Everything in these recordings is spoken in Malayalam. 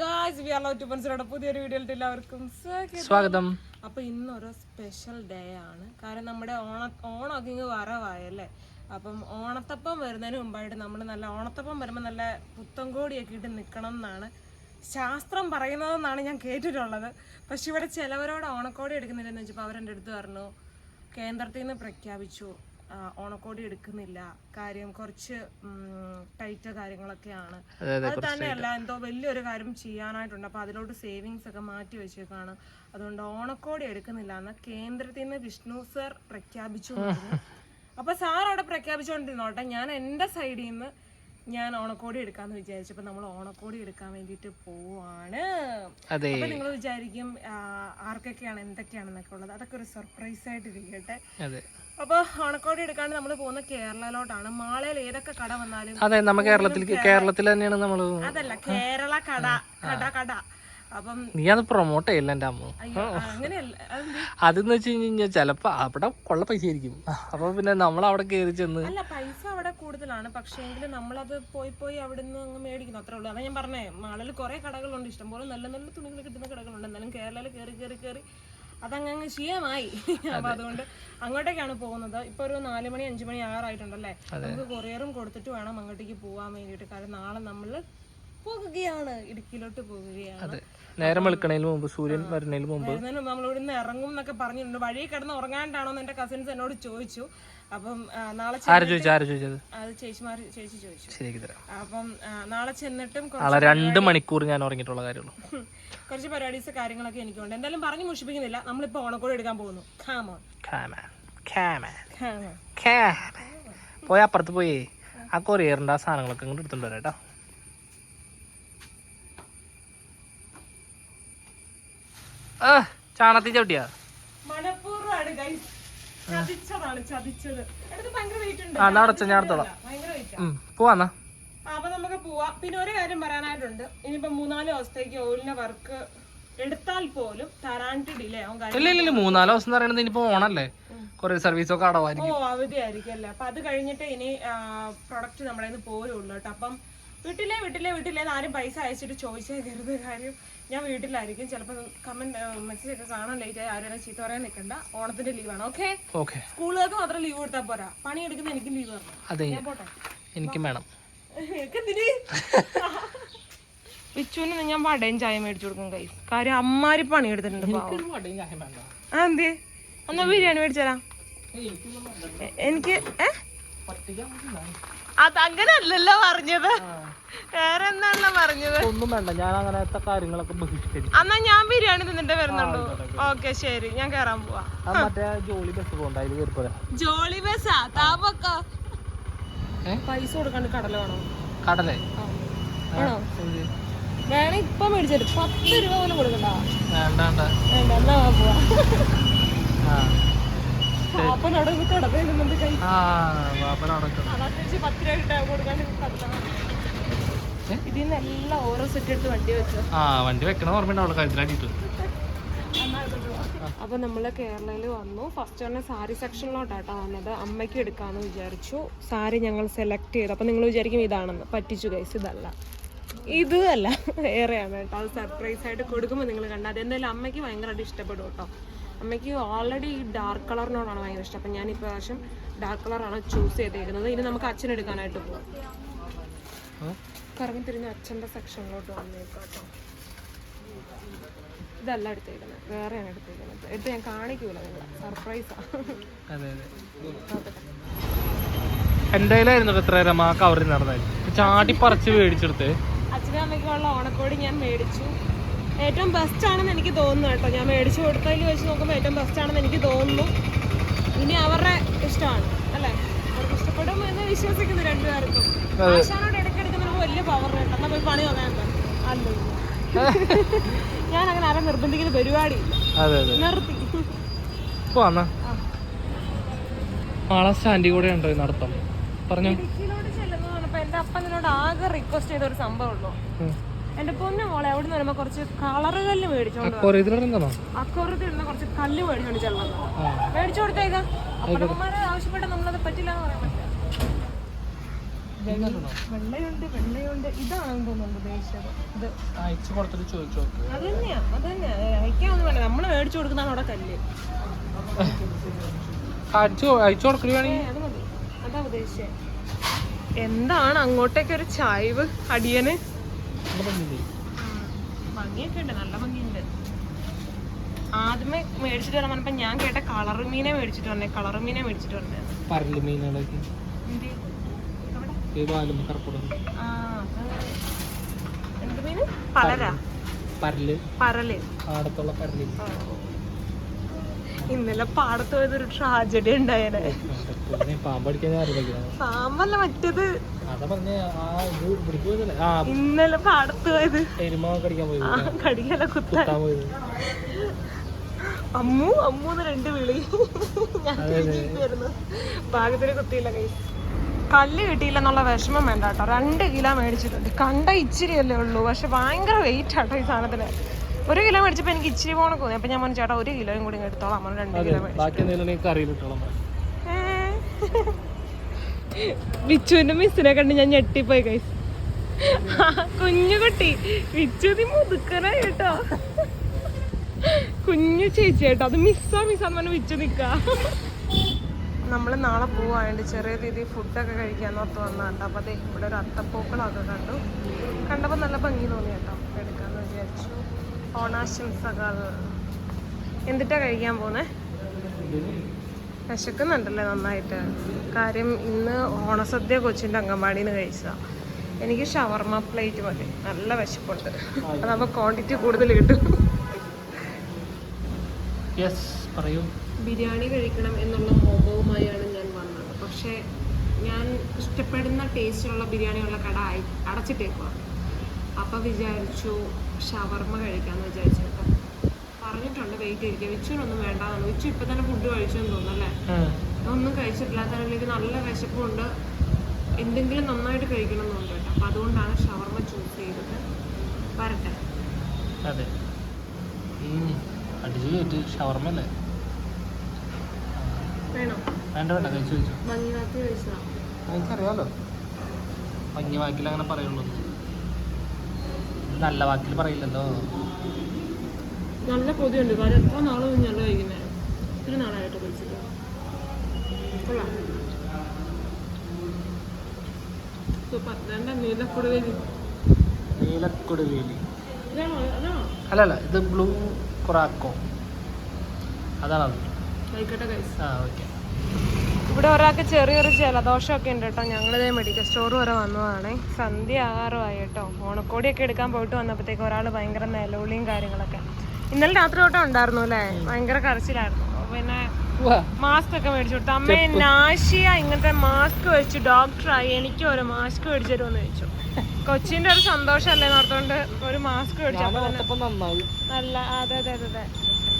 Guys we are love to പൻസിലൂടെ പുതിയൊരു വീഡിയോയിലേക്ക് എല്ലാവർക്കും സ്വാഗതം. അപ്പൊ ഇന്നൊരു സ്പെഷ്യൽ ഡേ ആണ്. കാരണം നമ്മുടെ ഓണ ഓണമൊക്കെ ഇങ്ങ് വരവായല്ലേ? അപ്പം ഓണത്തപ്പം വരുന്നതിന് മുമ്പായിട്ട് നമ്മൾ നല്ല ഓണത്തപ്പം വരുമ്പോൾ നല്ല പുത്തൻകോടിയൊക്കെ ഇട്ട് നിൽക്കണം എന്നാണ് ശാസ്ത്രം പറയുന്നതെന്നാണ് ഞാൻ കേട്ടിട്ടുള്ളത്. പക്ഷെ ഇവിടെ ചിലവരോട് ഓണക്കോടി എടുക്കുന്നില്ലെന്ന് വെച്ചപ്പോൾ അവരെന്റെ അടുത്ത് പറഞ്ഞു കേന്ദ്രത്തിൽ നിന്ന് പ്രഖ്യാപിച്ചു. ഓണക്കോടി എടുക്കുന്നില്ല. കാര്യം കുറച്ച് ടൈറ്റ് കാര്യങ്ങളൊക്കെയാണ്. അത് തന്നെയല്ല എന്തോ വലിയൊരു കാര്യം ചെയ്യാനായിട്ടുണ്ട്. അപ്പൊ അതിലോട്ട് സേവിങ്സ് ഒക്കെ മാറ്റി വെച്ചേക്കാണ്. അതുകൊണ്ട് ഓണക്കോടി എടുക്കുന്നില്ല എന്ന് കേന്ദ്രത്തിൽ നിന്ന് വിഷ്ണു സർ പ്രഖ്യാപിച്ചു അപ്പൊ സാർ അവിടെ പ്രഖ്യാപിച്ചുകൊണ്ടിരുന്നോട്ടെ ഞാൻ എന്റെ സൈഡിൽ നിന്ന് ഞാൻ ഓണക്കോടി എടുക്കാന്ന് വിചാരിച്ചപ്പോ നമ്മൾ ഓണക്കോടി എടുക്കാൻ വേണ്ടിട്ട് പോവാണ്. അപ്പൊ നിങ്ങൾ വിചാരിക്കും ആർക്കൊക്കെയാണ് എന്തൊക്കെയാണെന്നൊക്കെ ഉള്ളത്. അതൊക്കെ ഒരു സർപ്രൈസ് ആയിട്ട് ഇരിക്കട്ടെ അതെ അപ്പൊ ഓണക്കോടി എടുക്കാണ്ട് നമ്മൾ പോകുന്ന കേരളയിലോട്ടാണ്. മാളയിൽ ഏതൊക്കെ കട വന്നാലും അതെ നമ്മ കേരളത്തിൽ കേരളത്തിൽ തന്നെയാണ് നമ്മൾ അതല്ല കേരള കട കട കട. അപ്പം നീ അത് പ്രൊമോട്ട് ചെയ്യല്ല എന്റെ അമ്മ? അതെന്ന് വെച്ച് കഴിഞ്ഞാൽ ചിലപ്പോ അവിടെ കൊള്ള പൈസ ആയിരിക്കും. അപ്പൊ പിന്നെ നമ്മൾ അവിടെ കയറി ചെന്ന് അല്ല പൈസ അവിടെ കൂടുതലാണ്. പക്ഷേ എങ്കിൽ നമ്മളത് പോയി പോയി അവിടെ നിന്ന് അങ്ങ് മേടിക്കുന്നു. അത്രേ ഉള്ളൂ. അതാ ഞാൻ പറഞ്ഞേ മാളിൽ കുറെ കടകളുണ്ട്. ഇഷ്ടംപോലെ നല്ല നല്ല തുണികൾ കിട്ടുന്ന കടകളുണ്ട്. എന്നാലും കേരളയിൽ കയറി കയറി കയറി അതങ്ങ് ശീലമായി. അപ്പൊ അതുകൊണ്ട് അങ്ങോട്ടേക്കാണ് പോകുന്നത്. ഇപ്പൊ ഒരു നാല് മണി അഞ്ചു മണി ആറായിട്ടുണ്ടല്ലേ? നമുക്ക് കൊറിയറും കൊടുത്തിട്ട് വേണം അങ്ങോട്ടേക്ക് പോവാൻ വേണ്ടിയിട്ട്. കാരണം നാളെ നമ്മൾ പോകുകയാണ്. ഇടുക്കിയിലോട്ട് പോകുകയാണ്. നേരം വെളുക്കണതിന് മുമ്പ് സൂര്യൻ വരുന്നതിന് മുമ്പ് നമ്മൾ ഇവിടുന്ന് ഇറങ്ങും എന്നൊക്കെ പറഞ്ഞിട്ടുണ്ട്. വഴി കിടന്ന് ഉറങ്ങാണ്ടാണോ എന്ന് എന്റെ കസിൻസ് എന്നോട് ചോദിച്ചു. അപ്പം നാളെ ആര് ചോദിച്ചു? ആര് ചോദിച്ചത്? അത് ചേച്ചിമാർ ചേച്ചി ചോദിച്ചു. ശരിക്ക് തരാം. അപ്പം നാളെ ചെന്നിട്ടും നാളെ രണ്ട് മണിക്കൂർ ഞാൻ ഉറങ്ങിയിട്ടുള്ള കാര്യമുള്ളൂ. കുറച്ച് പരിപാടീസ് കാര്യങ്ങളൊക്കെ എനിക്കുണ്ട്. എന്തായാലും പറഞ്ഞു മുഷിപ്പിക്കുന്നില്ല. നമ്മളിപ്പോ ഓണക്കോട് എടുക്കാൻ പോകുന്നു. ഖാമോൺ. പോയി അപ്പുറത്ത് പോയി. ആ കൊറിയറിന്റെ ആ സാധനങ്ങളൊക്കെ ഇങ്ങോട്ട് എടുത്തോണ്ട് വരാം കേട്ടോ ആ ചാണത്തി ചവിട്ടിയാ മനഃപൂർവമാണ് ഗൈസ് ചതിച്ചതാണ് ചതിച്ചത് എടുത്ത് ഭയങ്കര വെയിറ്റ് ഉണ്ട്. ചവിട്ടിയാ എന്നാ അടച്ച ഞാൻ ഉം, പോവാന്നാ അപ്പൊ നമുക്ക് പോവാം. പിന്നെ ഒരു കാര്യം പറയാനായിട്ടുണ്ട്. ഇനിയിപ്പോ മൂന്നാൽ ദിവസത്തേക്ക് ഓലിന്റെ വർക്ക് എടുത്താൽ പോലും തരാണ്ട് ഡിലേ ആവും. ഇല്ല ഇല്ല മൂന്നാൽ ദിവസം എന്ന് പറയുന്നത് ഇനിയിപ്പോ ഓണല്ലേ? കുറെ സർവീസ് ഒക്കെ ഓ അടവായിരിക്കും അവധിയായിരിക്കും അല്ലേ? അപ്പൊ അത് കഴിഞ്ഞിട്ട് ഇനി പ്രൊഡക്റ്റ് നമ്മുടെ പോരുള്ളൂ കേട്ടോ. അപ്പം വീട്ടിലെ വീട്ടിലെ വീട്ടിലെ ആരും പൈസ അയച്ചിട്ട് ചോദിച്ചേക്കരുത്. കാര്യം ഞാൻ വീട്ടിലായിരിക്കും. ചിലപ്പോൾ കമന്റ് മെസ്സേജ് ഒക്കെ കാണാൻ ലേറ്റ് ആയി. ആരും ചീത്ത പറയാൻ നിൽക്കണ്ട ഓണത്തിന്റെ ലീവാണ് ഓക്കെ ഓക്കെ സ്കൂളുകാർക്ക് മാത്രം ലീവ് കൊടുത്താൽ പോരാ. പണി എടുക്കുന്ന എനിക്കും ലീവ് അതെ. എനിക്കും വേണം? വിച്ചുവിന് ഞാൻ വടയും ചായ മേടിച്ചു കൊടുക്കും കൈ കാര്യം അമ്മാരി പണി എടുത്തിട്ടുണ്ട് പാവം. ആ എന്തേ എന്നാ ബിരിയാണി മേടിച്ചാലാ എനിക്ക് ഏ അങ്ങനല്ലല്ലോ പറഞ്ഞത്. വേറെ എന്താണല്ലോ പറഞ്ഞത്. ഒന്നും വേണ്ട ഞാൻ അങ്ങനത്തെ കാര്യങ്ങളൊക്കെ ബഹിഷ്കരിച്ചു എന്നാ ഞാൻ ബിരിയാണി തിന്നിട്ട് വരുന്നുണ്ടോ ഓക്കെ ശരി. ഞാൻ കേറാൻ പോവാ. ജോളി മറ്റേ ജോളി ബസ് പോകണ്ട ജോളി ബസ്സാ താപക്ക പൈസ കൊടുക്കാണ്ട് കടല വേണോ? കടലേ? ആ. വേണോ? ഇപ്പൊ മേടിച്ചിട്ട് പത്ത് രൂപ പോലും കൊടുക്കണ്ട. വേണ്ട വേണ്ട. വേണ്ട എന്നാ പോവാ. ആ വണ്ടി വെക്കണ ഓർമ്മയുണ്ടാവുള്ളൂ അപ്പൊ നമ്മൾ കേരളയിൽ വന്നു. ഫസ്റ്റ് തന്നെ സാരി സെക്ഷനിലോട്ടാട്ടോ വന്നത്. അമ്മയ്ക്ക് എടുക്കാന്ന് വിചാരിച്ചു. സാരി ഞങ്ങൾ സെലക്ട് ചെയ്തു. അപ്പൊ നിങ്ങൾ വിചാരിക്കും ഇതാണെന്ന്. പറ്റിച്ചു ഗൈസ് ഇതല്ല. ഇത് അല്ല വേറെയാണ് കേട്ടോ അത് സർപ്രൈസ് ആയിട്ട് കൊടുക്കുമ്പോൾ നിങ്ങൾ കണ്ടാൽ അതെന്തായാലും അമ്മയ്ക്ക് ഭയങ്കരമായിട്ട് ഇഷ്ടപ്പെടും കേട്ടോ അമ്മയ്ക്ക് ഓൾറെഡി ഈ ഡാർക്ക് കളറിനോടാണ് ഭയങ്കര ഇഷ്ടം. അപ്പം ഞാൻ ഇപ്രാവശ്യം ഡാർക്ക് കളറാണ് ചൂസ് ചെയ്തേക്കുന്നത്. ഇനി നമുക്ക് അച്ഛൻ എടുക്കാനായിട്ട് പോവാം. കറങ്ങി തിരിഞ്ഞ് അച്ഛന്റെ സെക്ഷനിലോട്ട് വന്നേക്കാട്ടോ. ഇതല്ല എടുത്തേക്കുന്നത്. വേറെയാണ് എടുത്തേക്കുന്നത്. എടുത്ത് ഞാൻ കാണിക്കൂല നിങ്ങളെ. സർപ്രൈസാണ് എന്റെ കയ്യിലായിരുന്നു എത്ര ആ കവറിൽ നടന്നായിരുന്നു? ചാടി പറിച്ച് മേടിച്ചെടുത്ത്. അച്ഛനും അമ്മയ്ക്കുള്ള ഓണക്കോടി ഞാൻ മേടിച്ചു. ഏറ്റവും ബെസ്റ്റ് ആണെന്ന് എനിക്ക് തോന്നുന്നു കേട്ടോ. ഞാൻ മേടിച്ചു കൊടുത്തതിൽ വെച്ച് നോക്കുമ്പോൾ ഏറ്റവും ബെസ്റ്റ് ആണെന്ന് എനിക്ക് തോന്നുന്നു. ഇനി അവരുടെ ഇഷ്ടമാണ് അല്ലേ? അവർക്ക് ഇഷ്ടപ്പെടും എന്ന് വിശ്വസിക്കുന്നു രണ്ടുപേർക്കും. ആശാനോട് നമുക്ക് വലിയ പവർ കേട്ടോ എന്നാൽ പോയി പണി വന്നു അല്ല. ഞാൻ അങ്ങനെ ആരെ നിർബന്ധിക്കുന്ന പരിപാടി അതെ അതെ. നിർത്തി. നാളെ സ്റ്റാൻഡി കൂടെ ഉണ്ടോ നടത്തം? പറഞ്ഞു. ഇടുക്കിയിലോട്ട് എന്റെ അപ്പനോട് ആകെ റിക്വസ്റ്റ് ചെയ്ത ഒരു സംഭവം ഉള്ളൂ. എന്റെ പൊന്നു മോളെ അവിടെ നിന്ന് വരുമ്പോ കുറച്ച് കളറ് കല്ല് മേടിച്ചോണ്ട് അക്കോറത്തിൽ നിന്ന് കുറച്ച് കല്ല് മേടിച്ചോണ്ട് ചെല്ലണം. മേടിച്ചു കൊടുത്തേക്ക അപ്പഴന്മാരെ ആവശ്യപ്പെട്ട നമ്മളത് പറ്റില്ല എന്ന് പറയാൻ പറ്റില്ല. വെള്ളയുണ്ട്. വെള്ളയുണ്ട് ഇതാണെന്ന് തോന്നുന്നു ഉദ്ദേശിച്ചത് ഇത് അയച്ചു കൊടുത്തിട്ട് ചോദിച്ചു അത് തന്നെയാ അത് തന്നെയാ അയക്കാനൊന്നും വേണ്ട. നമ്മൾ മേടിച്ചു കൊടുക്കുന്നതാണ് അവിടെ കല്ല്. അയച്ചു അയച്ചു അത് ഉദ്ദേശിച്ചേ എന്താണ് അങ്ങോട്ടേക്ക് ഒരു ചായ്വ് അടിയന്? ഭംഗിയൊക്കെ ഉണ്ട് നല്ല ഭംഗിയുണ്ട്. ആദ്യമേ മേടിച്ചിട്ട് വരാൻ പറഞ്ഞപ്പോ ഞാൻ കേട്ട കളർ മീനെ മേടിച്ചിട്ട് വന്നേ കളർ മീനെ മേടിച്ചിട്ട് വന്നേ. പരൽ മീനുകളൊക്കെ എന്ത്? മീന്? പലരാ. പരൽ. പരൽ. ആടത്തുള്ള പരൽ. ഇന്നലെ പാടത്ത് പോയതൊരു ട്രാജഡി ഉണ്ടായേനെ. പാമ്പല്ല മറ്റേത്. ഇന്നലെ പാടത്ത് പോയത്. കടിക്കല കുത്താൻ. അമ്മു അമ്മൂന്ന് രണ്ട് വിളി. ഞാൻ. ഭാഗ്യത്തിന് കുത്തിയില്ല കൈ കല്ല് കിട്ടിയില്ല എന്നുള്ള വിഷമം വേണ്ട കേട്ടോ രണ്ട് കിലോ മേടിച്ചിട്ടുണ്ട്. കണ്ട ഇച്ചിരി അല്ലേ ഉള്ളൂ. പക്ഷെ ഭയങ്കര വെയിറ്റ് ആട്ടോ ഈ സാധനത്തിന്. ഒരു കിലോ മേടിച്ചപ്പോൾ എനിക്ക് ഇച്ചിരി പോണ തോന്നി. അപ്പം ഞാൻ പറഞ്ഞു ചേട്ടാ ഒരു കിലോയും കൂടി എടുത്തോളാം. അമ്മ രണ്ട് കിലോ വിച്ചുവിന്റെ മിസ്സിനെ കണ്ട് ഞാൻ ഞെട്ടിപ്പോയി കൈസ് കുഞ്ഞുകുട്ടി വിച്ചു നീ മുതുക്കനായി കേട്ടോ. കുഞ്ഞു ചേച്ചി കേട്ടോ. അത് മിസ്സാ മിസ്സാന്ന് പറഞ്ഞ് വിച്ചു നിക്ക. നമ്മൾ നാളെ പോവാണ്ട് ചെറിയ രീതിയിൽ ഫുഡൊക്കെ കഴിക്കാൻ ഓർത്ത് വന്നാട്ടോ അപ്പൊ അതെ ഇവിടെ ഒരു അത്തപ്പൂക്കളൊക്കെ കണ്ടു. കണ്ടപ്പോൾ നല്ല ഭംഗി തോന്നി കേട്ടോ. എടുക്കാന്ന് വിചാരിച്ചു. ഓണാശംസകൾ. എന്തിട്ടാ കഴിക്കാൻ പോന്നേ വിശക്കുന്നുണ്ടല്ലേ നന്നായിട്ട്. കാര്യം ഇന്ന് ഓണസദ്യ കൊച്ചിന്റെ അങ്കൻവാടിയിൽ നിന്ന് കഴിച്ചതാ. എനിക്ക് ഷവർമ പ്ലേറ്റ് മതി. നല്ല വിശപ്പുണ്ട്. അതാകുമ്പോൾ ക്വാണ്ടിറ്റി കൂടുതൽ കിട്ടും. പറയൂ. ബിരിയാണി കഴിക്കണം എന്നുള്ള മോഹവുമായാണ് ഞാൻ വന്നത്. പക്ഷേ ഞാൻ ഇഷ്ടപ്പെടുന്ന ടേസ്റ്റിലുള്ള ബിരിയാണിയുള്ള കട അടച്ചിട്ടേക്കുവാണ് അടച്ചിട്ടേക്കുക അപ്പം വിചാരിച്ചു ഷവർമ കഴിക്കാമെന്ന് വിചാരിച്ചു കേട്ടോ പറഞ്ഞിട്ടുണ്ട് വെയിറ്റ് ഇരിക്കുക വിച്ചുവിനൊന്നും വേണ്ടാന്നാണ്. വിച്ചു ഇപ്പൊ തന്നെ ഫുഡ് കഴിച്ചെന്ന് തോന്നുന്നു അല്ലേ? ഒന്നും കഴിച്ചിട്ടില്ലാത്തതിലേക്ക് നല്ല വിശപ്പുണ്ട്. എന്തെങ്കിലും നന്നായിട്ട് കഴിക്കണം എന്നുണ്ട് കേട്ടോ. അപ്പൊ അതുകൊണ്ടാണ് ഷവർമ്മ ചൂസ് ചെയ്തത്. വരട്ടെ. അതെ. അടിച്ചു അല്ലേ? വേണോ? വേണ്ട വേണ്ട. കഴിച്ചു എനിക്കറിയാലോ. അങ്ങനെ പറയുള്ളൂ. നല്ല വാക്കിൽ പറയില്ലല്ലോ. നല്ല കൊതിയുണ്ട്. കാര്യം എത്ര നാളും ഞങ്ങൾ കഴിക്കുന്നത് ഒത്തിരി നാളായിട്ട് കഴിച്ചിട്ട്. കൊള്ളാം. നീലക്കുടുവേലി. അല്ലല്ല ഇത് ബ്ലൂ കൊറാക്കോ. അതാണോ കഴിക്കട്ടെ ആ ഓക്കെ. ഇവിടെ ഒരാൾക്ക് ചെറിയൊരു ജലദോഷമൊക്കെ ഉണ്ട് കേട്ടോ. ഞങ്ങളിതേ മെഡിക്കൽ സ്റ്റോർ വരെ വന്നതാണേ. സന്ധ്യ ആറുമായി കേട്ടോ. ഓണക്കോടിയൊക്കെ എടുക്കാൻ പോയിട്ട് വന്നപ്പോഴത്തേക്ക് ഒരാൾ ഭയങ്കര നിലവിളിയും കാര്യങ്ങളൊക്കെ. ഇന്നലെ രാത്രി തൊട്ടേ ഉണ്ടായിരുന്നു അല്ലേ? ഭയങ്കര കരച്ചിലായിരുന്നു. പിന്നെ മാസ്ക് ഒക്കെ മേടിച്ചു കൊടുത്തു. അമ്മ നാശിയ ഇങ്ങനത്തെ മാസ്ക് വെച്ചു ഡോക്ടറായി എനിക്ക് ഒരു മാസ്ക് മേടിച്ചു തരുമെന്ന് ചോദിച്ചു. കൊച്ചിന്റെ ഒരു സന്തോഷമല്ലേ നടത്തോണ്ട് ഒരു മാസ്ക് മേടിച്ചു. നല്ല അതെ അതെ അതെ അതെ.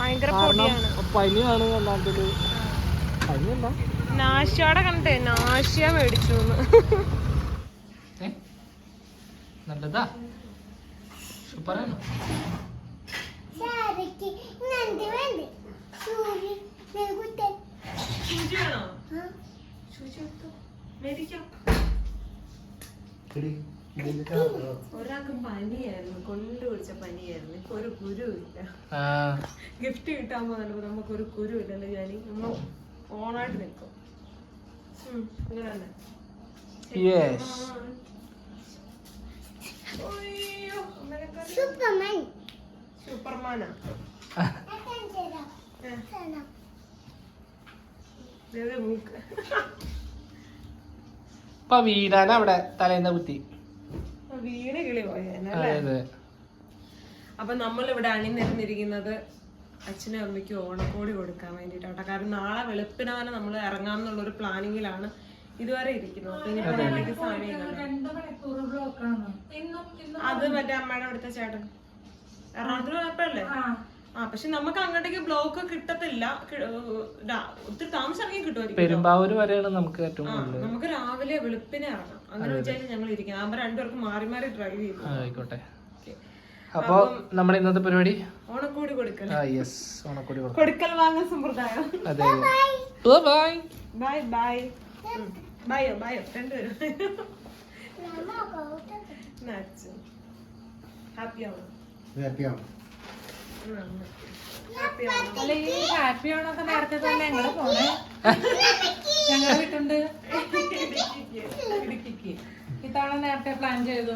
ഭയങ്കര പൊടിയാണ്. പനിയാണ് പനിയല്ല. നാശിയോടെ കണ്ടേ നാശിയ മേടിച്ചു നല്ലതാ? സൂപ്പറാണ് ഒരാൾക്ക് പനിയായിരുന്നു കൊണ്ടു പിടിച്ച പനിയായിരുന്നു. ഇപ്പൊ ഒരു കുരു ഇല്ല ആ. ഗിഫ്റ്റ് കിട്ടാൻ നമുക്ക് ഒരു കുരു ഇല്ലല്ലോ ഞാൻ നമ്മൾ ഓണായിട്ട് നിൽക്കും. യെസ് അമ്മേനെക്കാൾ സൂപ്പർമാനാ ഇപ്പൊ വീടാന അവിടെ തലേന്ന കുത്തി. വീണ് കിളി അതെ അപ്പൊ നമ്മൾ ഇവിടെ അണിനിരന്നിരിക്കുന്നത് അച്ഛനും അമ്മയ്ക്കും ഓണക്കോടി കൊടുക്കാൻ വേണ്ടിയിട്ടാണ് കാരണം നാളെ വെളുപ്പിനാണ് നമ്മൾ ഇറങ്ങാമെന്നുള്ള ഒരു പ്ലാനിങ്ങിലാണ് ഇതുവരെ സമയം അത്. മറ്റേ അമ്മയുടെ അവിടുത്തെ ചേട്ടൻ. എറണാകുളത്തിന് കുഴപ്പമില്ലേ ആ. പക്ഷെ നമുക്ക് അങ്ങോട്ടേക്ക് ബ്ലോക്ക് കിട്ടത്തില്ല. ഒത്തിരി താമസം ഇറങ്ങി കിട്ടുമായിരിക്കും വരെയാണ് നമുക്ക് നമുക്ക് രാവിലെ വെളുപ്പിനെ ഇറങ്ങാം. അങ്ങനെ വെച്ചാൽ ഞങ്ങൾ ഇരിക്കാം. ആകുമ്പോ രണ്ടുപേർക്കും മാറി മാറി ഡ്രൈവ് ചെയ്തു ആ, ആയിക്കോട്ടെ. അപ്പൊ നമ്മുടെ ഇന്നത്തെ പരിപാടി? ഓണക്കോടി കൊടുക്കൽ. ആ യെസ് ഓണക്കോടി കൊടുക്കാം. കൊടുക്കൽ വാങ്ങൽ സമ്പ്രദായം. അതെ. ബൈ ബൈ ബൈ ബൈയോ ബൈയോ രണ്ടുപേരും. ഹാപ്പിയാവും ഹാപ്പി അല്ല ഈ ഹാപ്പി നേരത്തെ തന്നെ എങ്ങടെ പോണേ. ഞങ്ങളെ വീട്ടുണ്ട് ഇടുക്കിക്ക് ഇത്തവണ നേരത്തെ പ്ലാൻ ചെയ്തു?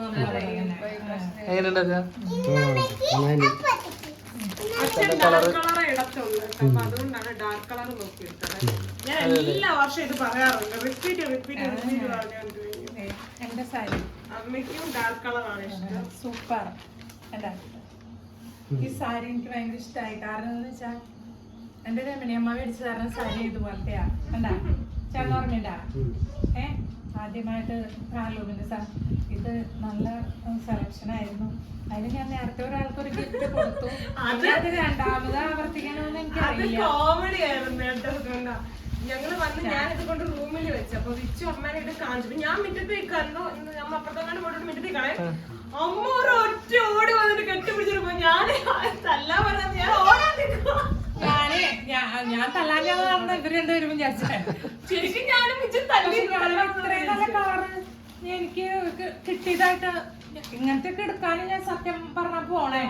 അച്ഛൻ ഡാർക്ക് കളർ ഇടത്തുള്ളൂ അപ്പൊ അതുകൊണ്ടാണ് ഡാർക്ക് കളർ നോക്കിയെടുത്തത്. ഞാൻ എല്ലാ വർഷവും ഇത് പറയാറുണ്ട്. റിപ്പീറ്റ് റിപ്പീറ്റ് റിപ്പീറ്റ് പറഞ്ഞുകൊണ്ടിരിക്കും എന്റെ സാരി. അമ്മയ്ക്കും ഡാർക്ക് കളറാണ് ഇഷ്ടം. സൂപ്പർ എന്താ ഈ സാരി എനിക്ക് ഭയങ്കര ഇഷ്ടമായി കാരണം എന്ന് വെച്ചാൽ എന്റെ രമണിയമ്മ മേടിച്ചു തരുന്ന സാരി ഇതുപോലത്തെയാ. എന്താ ചേട്ടൻ ഓർമ്മയുണ്ടാ? ഏ? ആദ്യമായിട്ട് ഹാലൂമിന്റെ സാർ ഇത് നല്ല സെലക്ഷൻ ആയിരുന്നു. അതിന് ഞാൻ നേരത്തെ ഒരാൾക്ക് ഒരു ഗിഫ്റ്റ് കൊടുത്തു. അത് രണ്ടാമത് ആവർത്തിക്കണമെന്ന് എനിക്കറിയില്ല. ഞങ്ങൾ വന്ന് ഞാൻ ഇത് കൊണ്ട് റൂമിൽ വെച്ച് അപ്പൊ വിച്ചു അമ്മേനെ ഇത് കാണിച്ചു ഞാൻ മിറ്റത്ത് കണ്ടു. നമ്മ അപ്പുറത്തെങ്ങാണ്ട് പോയിട്ട് മിറ്റത്ത് കളെ അമ്മ ഒരു ഒറ്റ ഓടി വന്നിട്ട് കെട്ടിപ്പിടിച്ചിട്ട് ഞാൻ തല്ലാ പറഞ്ഞ ഞാൻ ഓടാൻ. ഞാൻ ഞാൻ തല്ലാഞ്ഞാന്ന് പറഞ്ഞ ഇവർ രണ്ടുപേരും വിചാരിച്ചേ. ശരിക്കും ഞാനും വിച്ചു തല്ലി നല്ല കളറ്. എനിക്ക് കിട്ടിയതായിട്ട് ഇങ്ങനത്തെ ഒക്കെ എടുക്കാനും ഞാൻ സത്യം പറഞ്ഞ പോണേ.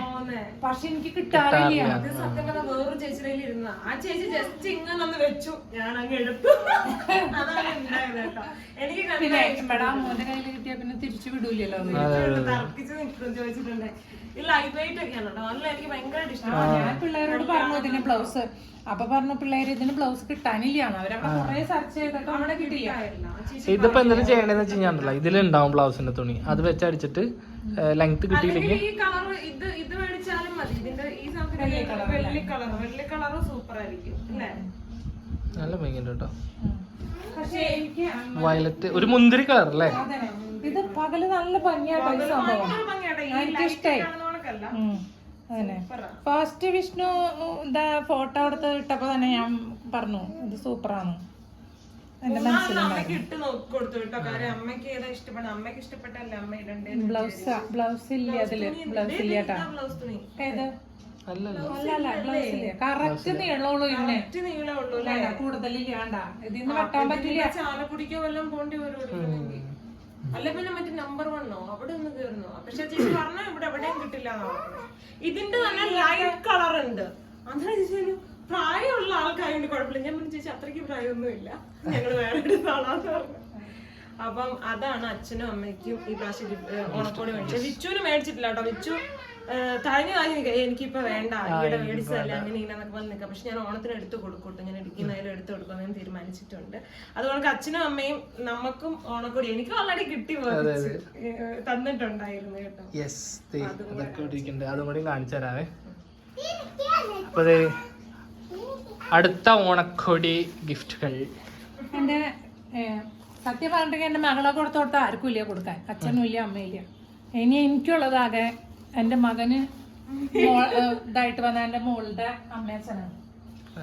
പക്ഷെ എനിക്ക് കിട്ടാറില്ല. ഇത് സത്യം പറഞ്ഞ വേറൊരു ചേച്ചിയുടെ കയ്യിൽ ഇരുന്ന. ആ ചേച്ചി ജസ്റ്റ് ഇങ്ങനെ ഒന്ന് വെച്ചു. ഞാൻ അങ്ങ് എടുത്തു. അതാണ് ഉണ്ടായത് കേട്ടോ. എനിക്ക് പിന്നെ ഇവിടെ അമ്മൂന്റെ കയ്യിൽ കിട്ടിയ പിന്നെ തിരിച്ചു വിടൂലല്ലോ. തർക്കിച്ച് നിൽക്കും ചോദിച്ചിട്ടുണ്ട്. ഈ ലൈറ്റ് വെയിറ്റ് ഒക്കെയാണ് കേട്ടോ നല്ല എനിക്ക് ഭയങ്കരമായിട്ട് ഇഷ്ടമാണ്. ഞാൻ പിള്ളേരോട് പറഞ്ഞു ഇതിന്റെ ബ്ലൗസ് അപ്പൊ പറഞ്ഞു പിള്ളേര് ഇതിന് ബ്ലൗസ് കിട്ടാനില്ലാന്ന് അവരവിടെ കുറെ സെർച്ച് ചെയ്തിട്ട് അവിടെ കിട്ടിയ ഇതിപ്പോ എന്തിനും ചെയ്യണേന്ന് വെച്ച് കഴിഞ്ഞാൽ ഇതിലുണ്ടാവും ബ്ലൗസിന്റെ തുണി. അത് വെച്ചടിച്ചിട്ട് ലെങ്ത് കിട്ടിയില്ലെങ്കിൽ ഈ കളർ ഇത് ഇത് മേടിച്ചാലും മതി. ഇതിന്റെ ഈ വെള്ളി കളർ വെള്ളി കളർ സൂപ്പർ ആയിരിക്കും അല്ലേ? നല്ല ഭംഗിയുണ്ട് കേട്ടോ. വയലറ്റ് ഒരു മുന്തിരി കളർ അല്ലേ? അതെ. ഇത് പകൽ നല്ല ഭംഗിയാട്ടോ. ഈ സംഭവം എനിക്ക് ലൈറ്റ് അതന്നെ. ഫസ്റ്റ് വിഷ്ണു എന്താ ഫോട്ടോ എടുത്ത് ഇട്ടപ്പോ തന്നെ ഞാൻ പറഞ്ഞു ഇത് സൂപ്പറാണ്. എന്റെ മനസ്സിലായി അമ്മയ്ക്ക് ഇട്ട് നോക്കി കൊടുത്തു കാര്യം അമ്മയ്ക്ക് ഏതാ ഇഷ്ടപ്പെടുന്നത് അമ്മയ്ക്ക് ഇഷ്ടപ്പെട്ടല്ലേ അമ്മ ഇടണ്ടേന്ന് ബ്ലൗസ് ബ്ലൗസ് ഇല്ല അതിൽ? ബ്ലൗസ് ഇല്ല? കേട്ടാ ഏത്? അല്ലല്ലോ. അല്ല അല്ല ബ്ലൗസ് ഇല്ല? കറക്റ്റ് നീളമുള്ളൂ ഇന്നെ കൂടുതലില്ല വേണ്ട ഇതിന്ന് വെട്ടാൻ പറ്റില്ല. ചാലക്കുടിക്കോ വല്ലതും പോണ്ടി വരും അല്ല പിന്നെ മറ്റേ നമ്പർ വണ്ണോ അവിടെ ഒന്ന് കയറുന്നു പക്ഷെ ചേച്ചി പറഞ്ഞ ഇവിടെ എവിടെയും കിട്ടില്ല ഇതിന്റെ തന്നെ ലൈറ്റ് കളർ ഉണ്ട്. അതാ ചേച്ചി പ്രായമുള്ള ആൾക്കാരുണ്ട് കുഴപ്പമില്ല. ഞാൻ പറഞ്ഞു ചേച്ചി അത്രയ്ക്ക് പ്രായമൊന്നും ഇല്ല ഞങ്ങൾ വേറെ എടുത്താളാന്ന് പറഞ്ഞു. അപ്പം അതാണ് അച്ഛനും അമ്മയ്ക്കും ഈ പ്രാവശ്യം ഓണക്കോടി മേടിച്ചത്. വിച്ചുവിന് മേടിച്ചിട്ടില്ല കേട്ടോ. വിച്ചു തഴഞ്ഞു കാര്യം എനിക്കിപ്പോ വേണ്ട. ഇവിടെ മേടിച്ചതല്ല അങ്ങനെ ഇങ്ങനെ വന്ന് നിൽക്കാം. പക്ഷെ ഞാൻ ഓണത്തിന് എടുത്തു കൊടുക്കട്ടെ. ഞാൻ ഇടിക്കുന്നതിലും എടുത്ത് കൊടുക്കാൻ ഞാൻ തീരുമാനിച്ചിട്ടുണ്ട്. അതുകൊണ്ട് അച്ഛനും അമ്മയും നമുക്കും ഓണക്കോടി എനിക്ക് ഓൾറെഡി കിട്ടി തന്നിട്ടുണ്ടായിരുന്നു കേട്ടോ. യെസ് അതൊക്കെ ഇവിടെ അതും കൂടി കാണിച്ചു തരാവേ. അപ്പൊ ദേ അടുത്ത ഓണക്കോടി ഗിഫ്റ്റുകൾ. എന്റെ സത്യം പറഞ്ഞിട്ടുണ്ടെങ്കിൽ എന്റെ മകളെ കൊടുത്തോട്ട് ആർക്കും ഇല്ല കൊടുക്കാൻ. അച്ഛനും ഇല്ല അമ്മയില്ല ഇനി എനിക്കുള്ളതാകെ എന്റെ മകന് ഇതായിട്ട് വന്ന എന്റെ മോളുടെ അമ്മയച്ഛനാണ്.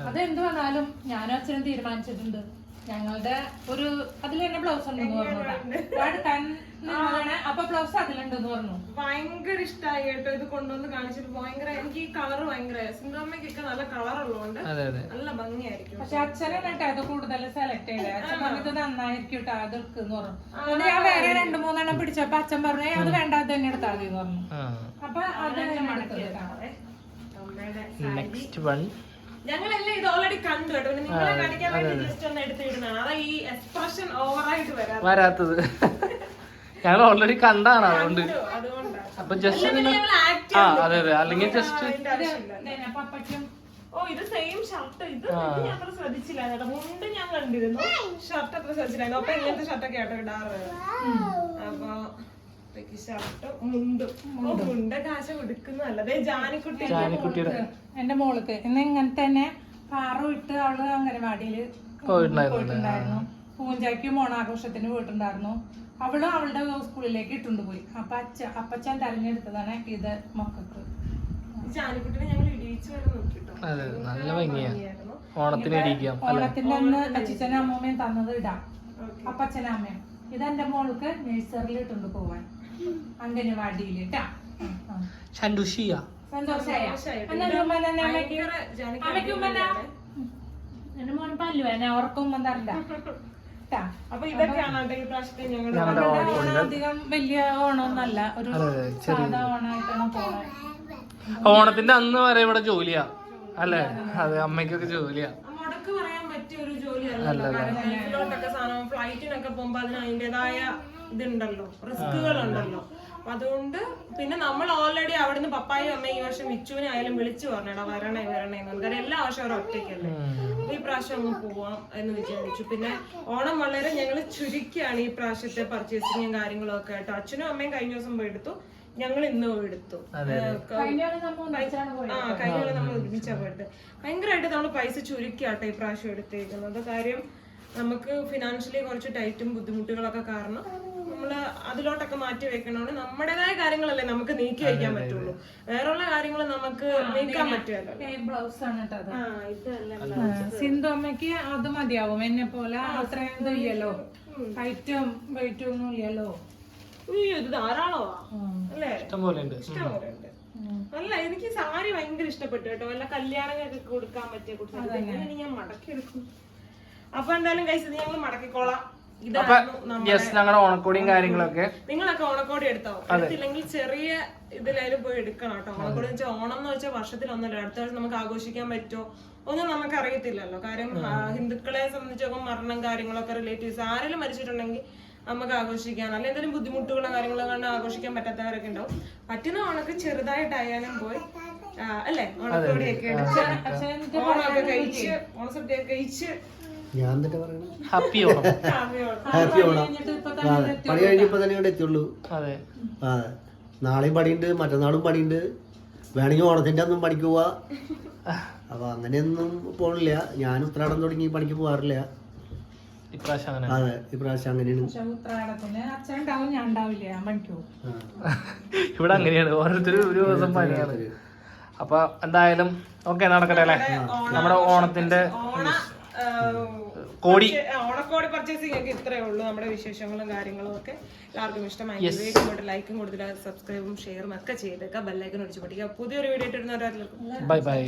അതെന്ത് വന്നാലും ഞാനും അച്ഛനും തീരുമാനിച്ചിട്ടുണ്ട്. ഞങ്ങളുടെ ഒരു അതിൽ തന്നെ ബ്ലൗസ് ഉണ്ടെന്ന് പറഞ്ഞു? അപ്പൊ ബ്ലൗസ് അതിലുണ്ടെന്ന് പറഞ്ഞു. ഭയങ്കര ഇഷ്ടമായി കേട്ടോ ഇത് കൊണ്ടുവന്ന് കാണിച്ചിട്ട്. ഭയങ്കര എനിക്ക് ഈ കളർ ഭയങ്കര സിന്ധമ്മയ്ക്കൊക്കെ നല്ല കളർ ഉള്ളതുകൊണ്ട് നല്ല ഭംഗിയായിരിക്കും പക്ഷെ അച്ഛനെ കേട്ടോ അത് കൂടുതൽ സെലക്ട് ചെയ്തത് അച്ഛൻ നന്നായിരിക്കും കേട്ടോ അത് എന്ന് പറഞ്ഞു. ഞാൻ വേറെ രണ്ടു മൂന്നെണ്ണം പിടിച്ചപ്പോ അച്ഛൻ പറഞ്ഞു "ഏയ്, അത് വേണ്ട അത് തന്നെ എടുത്താൽ മതി പറഞ്ഞു. അപ്പൊ അത് തന്നെ മടക്കി. നെക്സ്റ്റ് വൺ ഞങ്ങളെല്ലാം ഇത് ഓൾറെഡി കണ്ടു കേട്ടോ. പിന്നെ നിങ്ങളെ കാണിക്കാൻ വേണ്ടി ജസ്റ്റ് ഒന്ന് എടുത്തിടുന്നതാണ് അതാ ഈ എക്സ്പ്രഷൻ ഓവറായിട്ട് വരാം വരാത്തത്. ഞങ്ങൾ ഓൾറെഡി കണ്ടാണ് അതുകൊണ്ട്. അപ്പൊ ജസ്റ്റ് ആ അതെ അതെ. അല്ലെങ്കിൽ ജസ്റ്റ് ഓ ഇത് സെയിം ഷർട്ട് ഇത് ഇത് ഞാൻ അത്ര ശ്രദ്ധിച്ചില്ല കേട്ടോ. മുണ്ട് ഞാൻ കണ്ടിരുന്നു. ഷർട്ട് അത്ര ശ്രദ്ധിച്ചില്ലായിരുന്നു. അപ്പൊ ഇങ്ങനത്തെ ഷർട്ടൊക്കെ ആട്ടോ ഇടാറ്. അപ്പൊ ഷർട്ടും മുണ്ടും. ഓ, മുണ്ട. കാശ കൊടുക്കുന്നതല്ല ജാനിക്കുട്ടി ജാനിക്കുട്ടിയുടെ എന്റെ മോൾക്ക്. ഇന്ന് ഇങ്ങനെ തന്നെ പാറു ഇട്ട് അവൾ അംഗനവാടിയിൽ പോയിട്ടുണ്ടായിരുന്നു. പൂഞ്ചാക്കിയും പൂഞ്ചാക്കും ഓണാഘോഷത്തിന് പോയിട്ടുണ്ടായിരുന്നു. അവളും അവളുടെ സ്കൂളിലേക്ക് ഇട്ടുണ്ട് പോയി. അപ്പൊ അച്ഛ അപ്പച്ചൻ തെരഞ്ഞെടുത്തതാണ് ഇത് മക്കൾക്ക്. ജാനിക്കുട്ടിനെ ഞങ്ങൾ ഇടിയിച്ചു വരെ നോക്കിട്ടോ. നല്ല ഭംഗിയായിരുന്നു. ഓണത്തിന് ഇടിക്കാം ഓണത്തിന്റെ അന്ന് അച്ഛനും അമ്മൂമ്മയും തന്നത് ഇടാം. അപ്പച്ചനും അമ്മയും. ഇതെന്റെ മോൾക്ക് നഴ്സറിയിൽ ഇട്ടുണ്ട് പോവാൻ. അംഗനവാടിയിൽ സന്തോഷായ. എന്നാ എന്റെ പല്ലു തരണ്ട. അപ്പൊ ഇതൊക്കെയാണ് പ്രാവശ്യത്തെ ഞങ്ങളുടെ ഓണം അധികം വലിയ ഓണമൊന്നല്ല ഒരു സാധാ ഓണമായിട്ടാണ് പോണേ ഓണത്തിന്റെ അന്ന് വരെ ഇവിടെ ജോലിയാ അല്ലേ? അതെ അമ്മയ്ക്കൊക്കെ ജോലിയാ. മുടക്ക് പറയാൻ പറ്റിയ ഒരു ജോലിയല്ല ഫ്ലൈറ്റിനൊക്കെ പോകുമ്പോ അതിന് അതിന്റേതായ ഇതുണ്ടല്ലോ റിസ്കുകൾ ഉണ്ടല്ലോ അപ്പൊ അതുകൊണ്ട് പിന്നെ നമ്മൾ ഓൾറെഡി അവിടുന്ന് പപ്പായും അമ്മയും ഈ വർഷം വിച്ചുവിനെ ആയാലും വിളിച്ചു പറഞ്ഞടാ വരണേ വരണേ എന്ന് കാരണം എല്ലാ വർഷവും അവർ ഒറ്റയ്ക്കല്ലേ. അപ്പൊ ഈ പ്രാവശ്യം അങ്ങ് പോവാം എന്ന് വിചാരിച്ചു. പിന്നെ ഓണം വളരെ ഞങ്ങൾ ചുരുക്കിയാണ് ഈ പ്രാവശ്യത്തെ പർച്ചേസിങ്ങും കാര്യങ്ങളും ഒക്കെ ആയിട്ട്. അച്ഛനും അമ്മയും കഴിഞ്ഞ ദിവസം പോയി എടുത്തു. ഞങ്ങൾ ഇന്ന് പോയി എടുത്തു. ആ കഴിഞ്ഞ നമ്മൾ ഒരുമിച്ചാ പോയിട്ട് ഭയങ്കരമായിട്ട് നമ്മൾ പൈസ ചുരുക്കിയാട്ടെ ഈ പ്രാവശ്യം എടുത്തേക്കുന്നത്. കാര്യം നമുക്ക് ഫിനാൻഷ്യലി കുറച്ച് ടൈറ്റും ബുദ്ധിമുട്ടുകളൊക്കെ കാരണം നമ്മൾ അതിലോട്ടൊക്കെ മാറ്റി വെക്കണോണ്ട് നമ്മുടേതായ കാര്യങ്ങളല്ലേ നമുക്ക് നീക്കി വെക്കാൻ പറ്റുള്ളൂ. വേറെയുള്ള കാര്യങ്ങൾ നമുക്ക് നീക്കാൻ പറ്റുമല്ലോ. ബ്ലൗസ് ആണ് കേട്ടോ സിന്ധു അമ്മയ്ക്ക് അത് മതിയാവും. എന്നെ പോലെ അത്രയും ഇല്ലല്ലോ ഹൈറ്റും വെയിറ്റും ഒന്നും ഇല്ലല്ലോ. ഉയ്യോ, ഇത് ധാരാളമാ അല്ലേ? ഇഷ്ടംപോലെ ഉണ്ട്. ഇഷ്ടംപോലെയുണ്ട് അല്ല എനിക്ക് സാരി ഭയങ്കര ഇഷ്ടപ്പെട്ടു കേട്ടോ. വല്ല കല്യാണങ്ങൾക്ക് കൊടുക്കാൻ പറ്റിയ കുട്ടികൾ ഞാൻ മടക്കി എടുക്കും. അപ്പൊ എന്തായാലും കഴിച്ചത് ഞങ്ങൾ മടക്കിക്കോളാം. യെസ് ഞങ്ങളുടെ ഓണക്കോടിയും കാര്യങ്ങളൊക്കെ. നിങ്ങളൊക്കെ ഓണക്കോടി എടുത്തോ? എടുത്തില്ലെങ്കിൽ ചെറിയ ഇതിലായാലും പോയി എടുക്കണം കേട്ടോ. ഓണക്കോടി വെച്ചാൽ ഓണം എന്ന് വെച്ചാൽ വർഷത്തിൽ ഒന്നല്ല അടുത്ത വർഷം നമുക്ക് ആഘോഷിക്കാൻ പറ്റുമോ ഒന്നും നമുക്ക് അറിയത്തില്ലല്ലോ. കാര്യം ഹിന്ദുക്കളെ സംബന്ധിച്ചൊക്കെ മരണം കാര്യങ്ങളൊക്കെ റിലേറ്റീവ്സ് ആരെങ്കിലും മരിച്ചിട്ടുണ്ടെങ്കിൽ നമുക്ക് ആഘോഷിക്കാൻ അല്ലെങ്കിൽ എന്തെങ്കിലും ബുദ്ധിമുട്ടുകളോ കാര്യങ്ങളോ കണ്ട് ആഘോഷിക്കാൻ പറ്റാത്തവരൊക്കെ ഉണ്ടാവും. പറ്റുന്ന ഓണക്ക് ചെറുതായിട്ട് ചെറുതായിട്ടായാലും പോയി അല്ലേ? ഓണക്കോടിയൊക്കെ ഓണമൊക്കെ കഴിച്ച് ഓണസദ്യ കഴിച്ച് ഞാൻ തന്നെ പറയണേ. ഹാപ്പി ഓണം ഹാപ്പി ഓണം പണി കഴിഞ്ഞപ്പോ തന്നെ ഇവിടെ എത്തിയുള്ളൂ. അതെ. അതെ നാളെയും പണിയുണ്ട് മറ്റന്നാളും പണിയുണ്ട്. വേണമെങ്കിൽ ഓണത്തിന്റെ ഒന്നും പണിക്ക് പോവാ. അപ്പൊ അങ്ങനെയൊന്നും പോണില്ല. ഞാൻ ഉത്രാടം തുടങ്ങി പണിക്ക് പോവാറില്ല. അതെ ഇപ്രാവശ്യം അങ്ങനെയാണ്. ഇവിടെ അങ്ങനെയാണ്. ഓരോരുത്തരും ഒരു ദിവസം പണിയാണ്. അപ്പൊ എന്തായാലും ഓക്കെ നടക്കട്ടെ അല്ലേ? നമ്മുടെ ഓണത്തിന്റെ കോടി. ഓണക്കോടി പർച്ചേസിംഗ് ഒക്കെ ഇത്രയേ ഉള്ളൂ. നമ്മുടെ വിശേഷങ്ങളും കാര്യങ്ങളും ഒക്കെ എല്ലാവർക്കും ഇഷ്ടമായി. ലൈക്കും കൊടുത്തില്ല സബ്സ്ക്രൈബും ഷെയറും ഒക്കെ ചെയ്തേക്കാം. ബെല്ലൈക്കൻ ഒടിച്ചു പൊട്ടിക്കുക പുതിയൊരു വീഡിയോ ഇട്ടിരുന്നവരെല്ലാവർക്കും ബൈ ബൈ